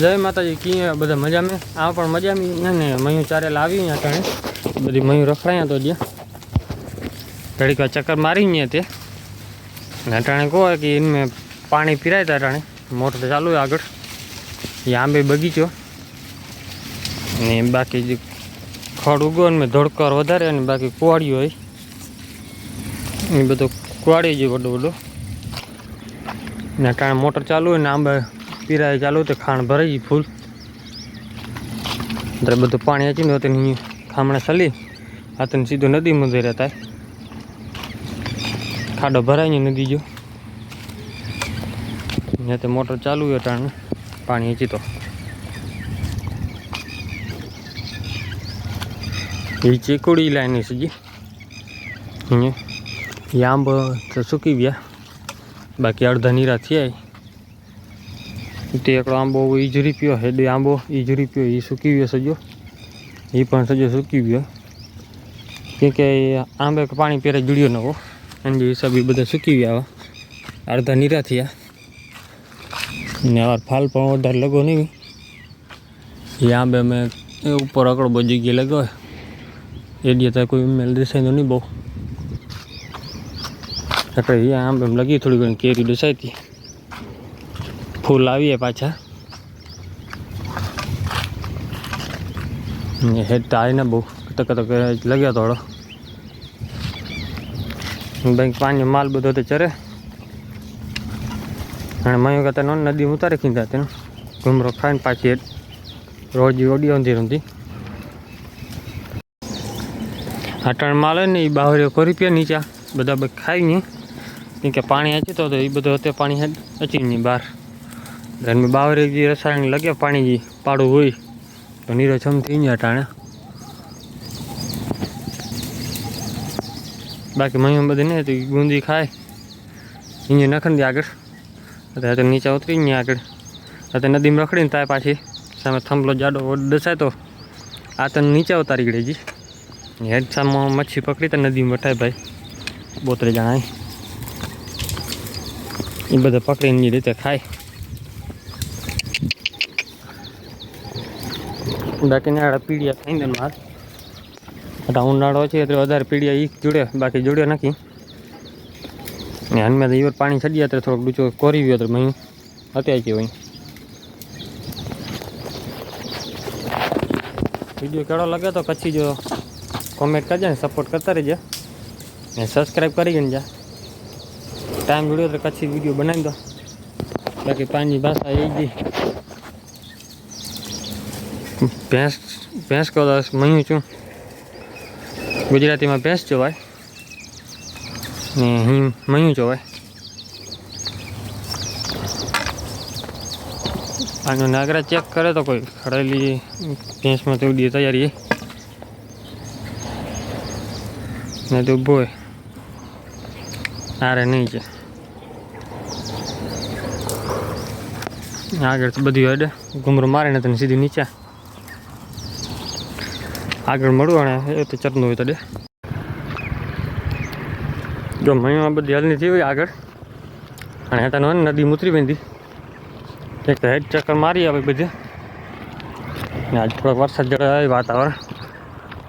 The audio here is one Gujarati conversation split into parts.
જય માતાજી, કી બધા મજામાં? આ પણ મજામાં ને મયું ચારેલા આવી ત્યાં ટાણે. બધી મયું રખડાયા તો જ્યાં. ઘડીક વાર ચક્કર મારી અહીંયા તે. ને અટાણે કહો કે એને પાણી પીરાય તા અટાણે મોટર ચાલુ આગળ. એ આંબે બગીચો. ને બાકી જે ખડ ઉગો ને ધોળકર વધારે અને બાકી કુવાડિયો હોય એ બધો કુવાડી જાય બધો બધો ને અટાણે મોટર ચાલુ હોય ને આંબા પીરાય ચાલુ તો ખાણ ભરાઈ ફૂલ. અત્યારે બધું પાણી અચીને હોતે ખામણે સલી તને સીધું નદી મુદે રહેતા. ખાડો ભરાય ને નદી જો. ત્યાં મોટર ચાલુ હોય ટાણે પાણી અચી તો. એ ચીકુડી લાઈન છે અહીંયા આંબ તો સૂકી ગયા. બાકી અડધા નીરા થયા. એકડો આંબો ઈજરી પીયો હેડે આંબો ઈજરી પીયો એ સૂકી ગયો સજો. એ પણ સજો સૂકી ગયો. કેમ કે આંબે પાણી પહેરે જુડ્યો નવો અને હિસાબે બધા સૂકી ગયા અડધા નીરા થયા. ને આવા ફાલ પણ વધારે લગો નહીં. એ આંબે મેં એ ઉપર અકડો બજી જગ્યાએ લગાવે એ ત્યાં કોઈ મેલ દેસાઈ તો નહીં બહુ. એટલે એ આંબે લગી થોડી ઘણી કેરી દેસાઈ હતી. ફૂલ આવીએ પાછા. હેડ તારીને બહુ તક તક લગ્યા થોડો બેંક પાણી માલ બધો તો ચરે. અને મયું કહેતા નોન નદી ઉતારી ખીંધા તેનો ઘૂમરો ખાઈને પાછી રોજ ઓડી ઊંધી રમતી અટાણ માલ ને એ બાવરીઓ કરી પીએ નીચા. બધા બધા ખાઈ નહીં. કે પાણી આચી તો એ બધું અત્યારે પાણી અચી નહીં બહાર. ઘરમાં બાવરી જે રસાયણ લગે પાણી જે પાડું હોય, તો નીરો છમ થઈ જાય ટાણે. બાકી મયું બધી નહીં, તો ગુંદી ખાય. અહીંયા નખણ દે આગળ અત્યારે તો નીચે ઉતરી ગયા આગળ. અત્યારે નદીમાં રખડીને તાય પાછી. સામે થંભલો જાડો દસાય તો આ તને નીચે ઉતારી ગઈ જી. હેડ સામે મચ્છી પકડી તો નદીમાં વટાય ભાઈ. બોતરે જણાય. એ બધા પકડીને એ રીતે ખાય. બાકી નાડા પીડિયા ખાઈને માર. એટલે ઉનાળો છે, એટલે વધારે પીડિયા ઈ જોડે, બાકી જોડ્યો નથી. ને હાલમાં તો ઈવર પાણી ચડ્યા ત્યારે થોડોક ડૂચો કોરી ગયો તો મહી અત્યારે કે હોય વીડિયો કેળો લાગે તો પછી જો કોમેન્ટ કરજે ને સપોર્ટ કરતા રહેજે. ને સબસ્ક્રાઈબ કરી ને જા. ટાઈમ જોડ્યો તો પછી વીડિયો બનાવી દો. બાકી પાણી ભાષા એ ગઈ ભેંસ ભેંસ કહો તો મયું છું. ગુજરાતીમાં ભેંસ જોવાય ને અહીં મયું જોવાય. આનો નાગરા ચેક કરે તો કોઈ ખડેલી ભેંસમાં તો ઉડી તૈયારી ને તો ઊભો હોય આરે નહીં છે. આગળ તો બધી અડે ઘુમરો મારે ને તને સીધી નીચે. આગળ મળવું અને એ તો ચરનું હોય તો દે. જો મહિમા બધી હાલની થઈ હોય આગળ. અને હેઠળ હોય ને નદી મૂતરી બેંધી. એક તો હેડ ચક્કર મારી આવે બધે. ને આજ થોડોક વરસાદ જરા વાતાવરણ.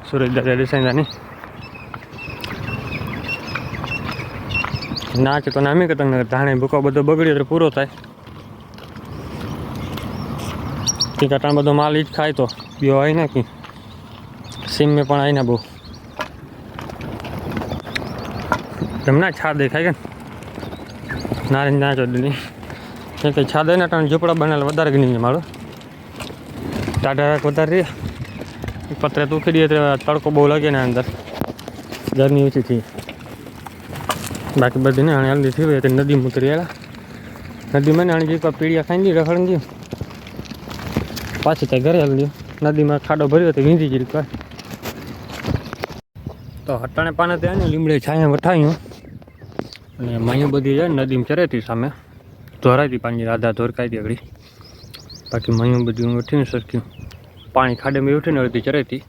સુરજ દાદા દેસાઈદાની ના છે તો નામી કે તમને ધાણે ભૂકો બધો બગડ્યો એટલે પૂરો થાય. કે કટાણ બધો માલ ઈ જ ખાય તો. આવી નાખી. સીમ મેં પણ આવીને બહુ. તમને છાદ દેખાય કે નારેંજ ના ચોદની કેમ કે છાદ ને ટાણે ઝૂંપડા બનાવેલા વધારે ગણી મારો. ટાટા રાખ વધારે રહે પતરે તૂકી દઈએ તડકો બહુ લાગે ને અંદર. ગરમી ઓછી થઈ. બાકી બધી ને આણે હલ્દી થઈ હોય નદી ઉતરી એલા નદીમાં ને આણે જે પીડિયા ખાઈ દી રખડી દીધું પાછી ત્યાં ઘરે હલ્દી. નદીમાં ખાડો ભર્યો તો વીંધી રીતે તો હટાણે પાને ત્યાં ને લીમડે છાંયા વઠાયું. અને માયું બધી ને નદીમાં ચરેતી સામે. ધોરાતી પાણી, રાધા ધોરકાઈ આગળ બાકી માયું બધી હું ઉઠીને સરખ્યું પાણી ખાડેમાં ઉઠીને અડધી ચરેતી.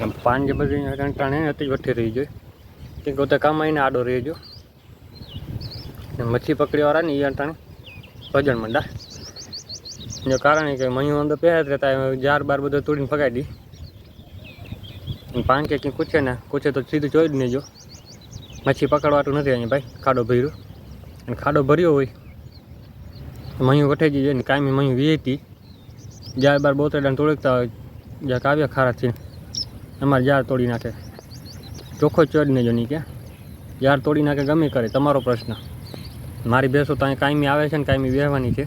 એમ પાન જે બધી કંટાણે હતી વઠી રહી જોઈએ કે કામ આવીને આડો રહી જો ને મચ્છી પકડીવાળા ને એ અંટાણે ભજન મંડા કારણ કે મયું અંદર પહેરા જ રહેતા, જાર બાર બધો તોડીને દી. પાન કે કંઈ કૂચે ને કૂચે તો સીધું જોઈ જ નહીં જો મચ્છી પકડવાતું નથી અહીંયા ભાઈ, ખાડો ભર્યો. અને ખાડો ભર્યો હોય મયું વઠાઈ જાય ને કાયમી મયું વીતી જાર બાર બોતેડાને તોડકતા હોય, જ્યાં કાવ્યા ખારાથી અમારે જાર તોડી નાખે. ચોખ્ખો ચડ નહીં જો નહીં કે જાર તોડી નાખે ગમે કરે, તમારો પ્રશ્ન. મારી ભેંસો તો અહીં કાયમી આવે છે ને કાયમી વહેવાની છે.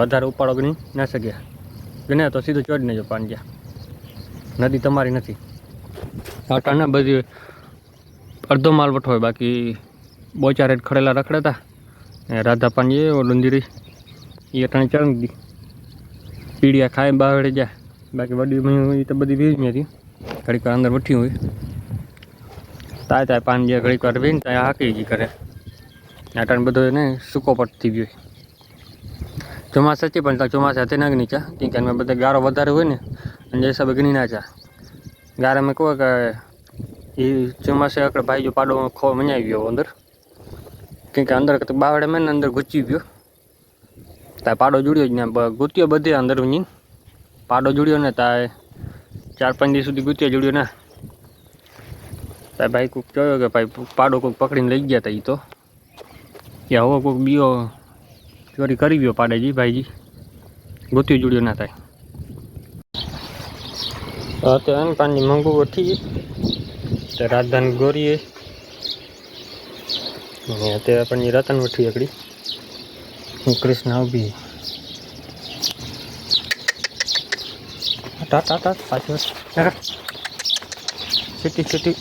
વધારે ઉપાડો ગણી ના શક્યા ગણ્યા તો સીધું ચડ નહીં જો પાંજ્યા નદી તમારી નથી? આટાના બધી અડધો માલ વઠો હોય, બાકી બોચા રેટ ખડેલા રખડતા. રાધા પાંજે ઓ ડુંદીરી એ અટાણે ચણ દીધી પીડિયા ખાય બાવડે જાય બાકી વડી એ તો બધી વીજ હતી. ઘડીક અંદર વઠી હોય. તાય તાય જે ઘડીક વાર વીને, ત્યાં હાકી ગઈ કરે અટાણે બધો એને સૂકો પટ થઈ ગયો. ચોમાસા છે પણ ચોમાસા હતી નીચા ત્યાં કે બધા ગારો વધારે હોય ને અને જે હિસાબે ગણી ના ચા કહો કે એ ચોમાસે આપણે ભાઈ જો પાડો ખો મનાવી ગયો અંદર. કેમ કે અંદર બાવડે મેં અંદર ઘૂચી ગયો. ત્યાં પાડો જોડ્યો જ ને ગુત્યો બધે અંદર ઊંઘી. પાડો જોડ્યો ને ત્યાં ચાર પાંચ દિવસ સુધી ગૂંત્યો જોડ્યો ને. ત્યાં ભાઈ કોઈક કહ્યો કે ભાઈ પાડો કોઈક પકડીને લઈ ગયા હતા એ તો. કે હવે કોઈક બીઓ ચોરી કરી ગયો પાડેજી ભાઈજી. ગોત્યું જોડ્યો ના થાય અત્યારે એમ પાણી મંગુ વઠી તે રાજધાની ગોરીએ ને અત્યારે આપણને રતન વઠી એકડી હું કૃષ્ણ ઊભી ટા ટા ટા પાછળ સીટી સીટી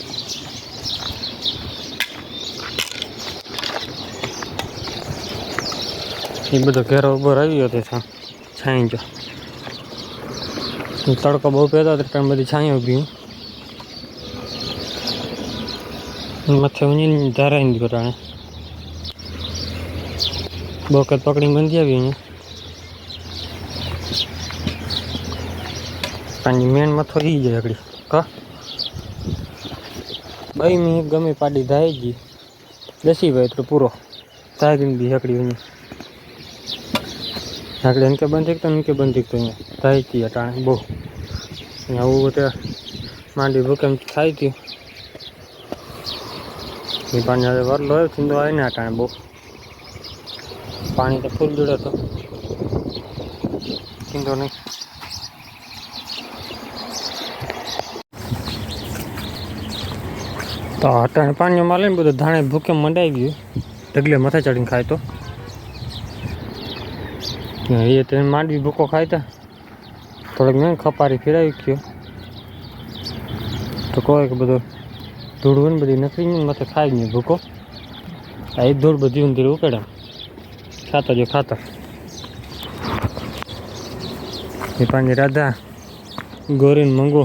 એ બધો ઘેરો ઊભો આવી ગયો તે છા- છાંય જો તડકો બહુ પહેતો હતો, પણ બધી છાંયો ઊભી મથે ઉની ધારાઈ ટાણે બોકત પકડીને બંધી આવી અહીંયા. પાણી મેન મથો ઈ જાય આગળ કા? ભાઈ મી ગમે પાડી થાય જી દસી ભાઈ તો પૂરો. ગઈ બી હકડી અહીંયા આગળ એનકે બંધ એકતો એનકે બંધ એકતો અહીંયા થાય હતી અટાણે, બહુ. અહીંયા આવું બધે માંડી ભૂકેમ થાય હતી એ પાણી હવે વરલો આવ્યો, ચીંદો આવે ને અટાણે બહુ. પાણી તો ફૂલ જોડે તો ચીંદો નહીં. તો અટાણે પાણી માલે ને બધું ધાણે ભૂકંપ મંડાઈ ગયું. ઢગલે માથે ચડીને ખાય તો. એ તો માંડવી ભૂકો ખાય તા. થોડોક મેં ખપારી ફેરાવી ગયો. તો કોઈ કે બધો ધૂળ હોય ને બધી નથી ને માથે ખાઈ ગયું ભૂકો. આ એ ધૂળ બધી ઊંધી ઉકેડે ખાતા જો ખાતા. એ પાંજી રાધા ગોરીન મંગો.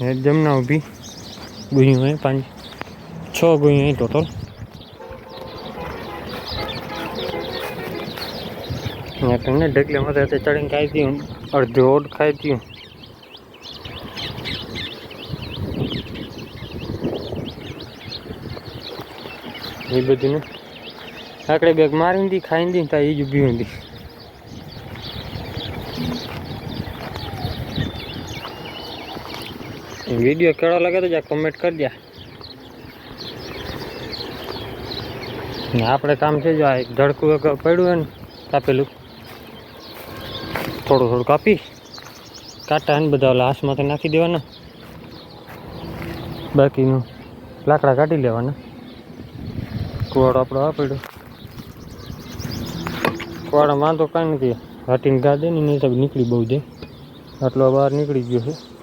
એ જમના ઊભી. ગુયું હોય પાંચ છ ગુયું અહીં ટોટલ. તમને ઢગલે માથે ચડીને ખાઈ દઉં અડધો ઓડ ખાઈ દઉં એ બધું આકડે બેગ મારી દી ખાઈ દી ત્યાં એ જ ઊભી હતી વીડિયો કેળો લાગે તો જા કમેન્ટ કરી દે. આપણે કામ છે જો આ ધડકું પડ્યું હોય ને કાપેલું થોડું થોડું કાપી. કાંટા અને બધા ઓલા હાથમાંથી નાખી દેવાના. બાકીનું લાકડા કાઢી લેવાના. કુવાડો આપણો આ પડ્યો. કુવાડો વાંધો કાંઈ નથી. હટીને ગાદે ને નહીં તો નીકળી બહુ જાય. આટલો બહાર નીકળી ગયો છે.